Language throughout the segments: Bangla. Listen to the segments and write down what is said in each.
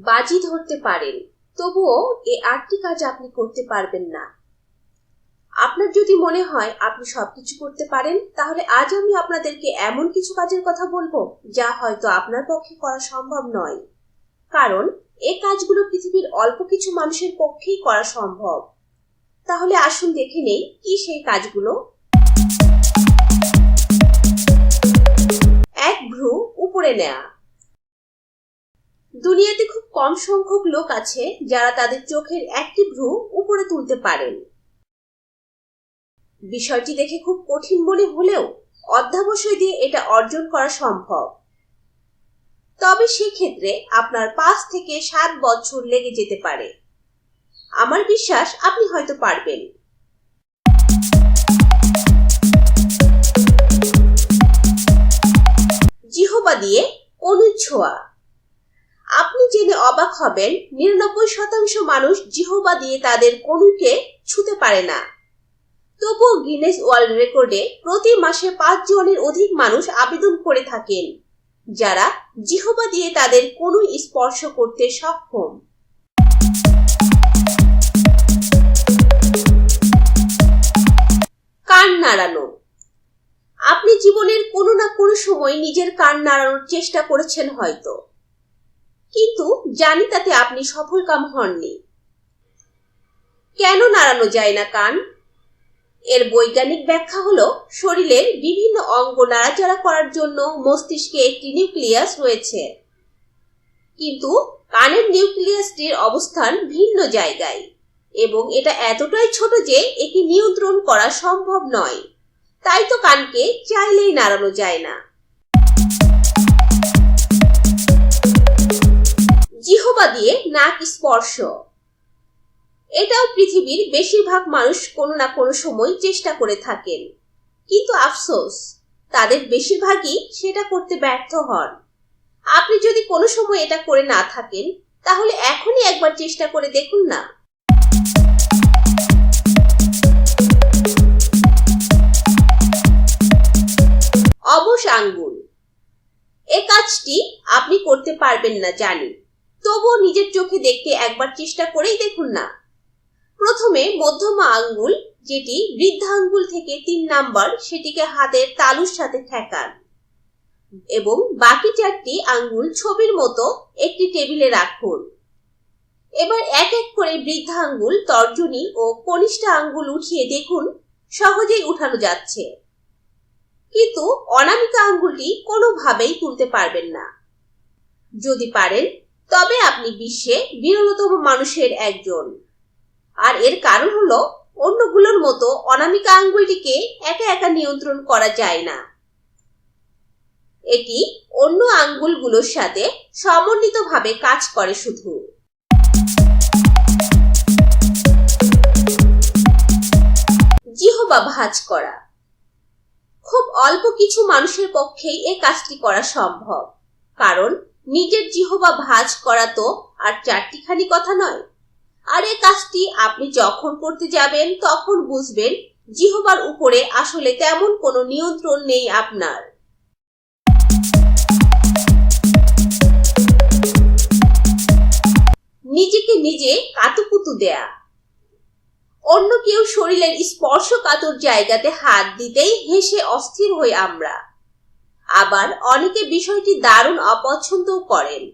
বাজি ধরতে পারেন। তবুও এ আটটি কাজ আপনি করতে পারবেন না। আপনার যদি মনে হয় আপনি সবকিছু করতে পারেন, তাহলে আজ আমি আপনাদেরকে এমন কিছু কাজের কথা বলব যা হয়তো আপনার পক্ষে করা সম্ভব নয়। কারণ, এ কাজগুলো পৃথিবীর অল্প কিছু মানুষের পক্ষেই করা সম্ভব। তাহলে আসুন দেখে নেই কি সেই কাজগুলো। এক ভ্রু উপরে নেয়া। দুনিয়াতে খুব কম সংখ্যক লোক আছে যারা তাদের চোখের একটি ভ্রু উপরে তুলতে পারেন। বিষয়টি দেখে খুব কঠিন মনে হলেও অধ্যাবসায় দিয়ে এটা অর্জন করা সম্ভব। তবে সেক্ষেত্রে আপনার পাঁচ থেকে সাত বছর লেগে যেতে পারে। আমার বিশ্বাস আপনি হয়তো পারবেন। জিহবা দিয়ে অনুজ ছোঁয়া আপনি জেনে অবাক হবেন, নিরানব্বই শতাংশ মানুষ জিহবা দিয়ে তাদের কনুকে ছুতে পারে না। তবুও গিনেস ওয়ার্ল্ড রেকর্ডে প্রতি মাসে পাঁচ জনের অধিক মানুষ আবেদন করে থাকেন, যারা জিহবা দিয়ে তাদের কোনুই স্পর্শ করতে সক্ষম। কান নাড়ানো। আপনি জীবনের কোনো না কোনো সময় নিজের কান নাড়ানোর চেষ্টা করেছেন হয়তো। কিন্তু জানি তাতে আপনি সফল কাম হননি। কেন নাড়ানো যায় না কান? এর বৈজ্ঞানিক ব্যাখ্যা হলো, শরীরের বিভিন্ন অঙ্গ নাড়াচাড়া করার জন্য মস্তিষ্কে একটি নিউক্লিয়াস রয়েছে। কিন্তু কানের নিউক্লিয়াসটির অবস্থান ভিন্ন জায়গায়, এবং এটা এতটাই ছোট যে একে নিয়ন্ত্রণ করা সম্ভব নয়। তাই তো কানকে চাইলেই নাড়ানো যায় না। দিয়ে নাক স্পর্শ। এটাও পৃথিবীর বেশিরভাগ মানুষ কোনো না কোনো সময় চেষ্টা করে থাকেন। কিন্তু আফসোস, তাদের বেশিরভাগই সেটা করতে ব্যর্থ হন। আপনি যদি কোনো সময় এটা করে না থাকেন, তাহলে এখনই একবার চেষ্টা করে দেখুন না। অবশ আঙ্গুল। এ কাজটি আপনি করতে পারবেন না, জানি। তবুও নিজের চোখে দেখতে একবার চেষ্টা করেই দেখুন না। প্রথমে মধ্যমা আঙ্গুল, যেটি বৃদ্ধা আঙ্গুল থেকে তিন নাম্বার, সেটিকে হাতের তালুর সাথে ঠেকান। এবং বাকি চারটি আঙ্গুল ছবির মতো একটি টেবিলে রাখুন। এবার এক এক করে বৃদ্ধা আঙ্গুল তর্জনী ও কনিষ্ঠ আঙ্গুল উঠিয়ে দেখুন, সহজেই উঠানো যাচ্ছে। কিন্তু অনামিকা আঙ্গুলটি কোনোভাবেই তুলতে পারবেন না। যদি পারেন তবে আপনি বিশ্বে বিরলতম মানুষের একজন। আর এর কারণ হলো, অন্যগুলোর মতো অনামিকা আঙ্গুলটিকে একা একা নিয়ন্ত্রণ করা যায় না। এটি অন্য আঙ্গুলগুলোর সাথে সমন্বিতভাবে কাজ করে শুধু। জিহবা ভাঁজ করা। খুব অল্প কিছু মানুষের পক্ষেই এ কাজটি করা সম্ভব, কারণ নিজের জিহবা ভাঁজ করা তো আর চারটিখানি কথা নয়। আর এ কাজটি আপনি যখন করতে যাবেন, তখন বুঝবেন জিহবার উপরে আসলে তেমন কোনো নিয়ন্ত্রণ নেই আপনার। নিজেকে নিজে কাতুকুতু দেয়া। অন্য কেউ শরীরের স্পর্শকাতর জায়গাতে হাত দিতেই হেসে অস্থির হই আমরা। আবার অনেকে বিষয়টি দারুণ অপছন্দও করেন।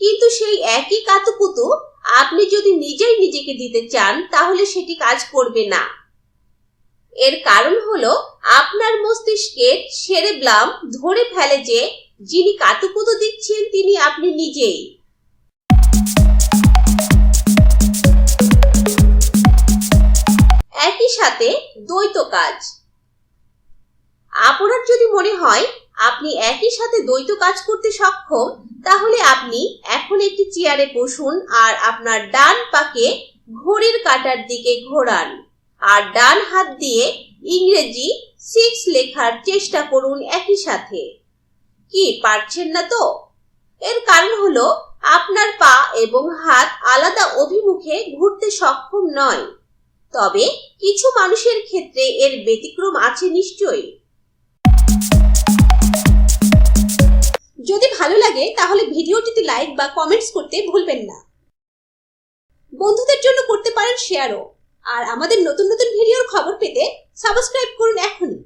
কিন্তু সেই একই কাতুকুতু আপনি যদি নিজেই নিজেকে দিতে চান, তাহলে সেটি কাজ করবে না। এর কারণ হলো, আপনার মস্তিষ্কের সেরেব্লাম ধরে ফেলে যে, যিনি কাতুকুতু দিচ্ছেন, তিনি আপনি নিজেই। একই সাথে দ্বৈত কাজ। মনে হয় আপনি একই সাথে দ্বৈত কাজ করতে সক্ষম, তাহলে আপনি এখন একটি চেয়ারে বসুন আর আপনার ডান পাকে ঘড়ির কাটার দিকে ঘোরান। আর ডান হাত দিয়ে ইংরেজি সিক্স লেখার চেষ্টা করুন একই সাথে। কি, পারছেন না তো? এর কারণ হলো আপনার পা এবং হাত আলাদা অভিমুখে ঘুরতে সক্ষম নয়। তবে কিছু মানুষের ক্ষেত্রে এর ব্যতিক্রম আছে নিশ্চয়ই। যদি ভালো লাগে, তাহলে ভিডিওটিতে লাইক বা কমেন্টস করতে ভুলবেন না। বন্ধুদের জন্য করতে পারেন শেয়ারও আর আমাদের নতুন নতুন ভিডিওর খবর পেতে সাবস্ক্রাইব করুন এখনই।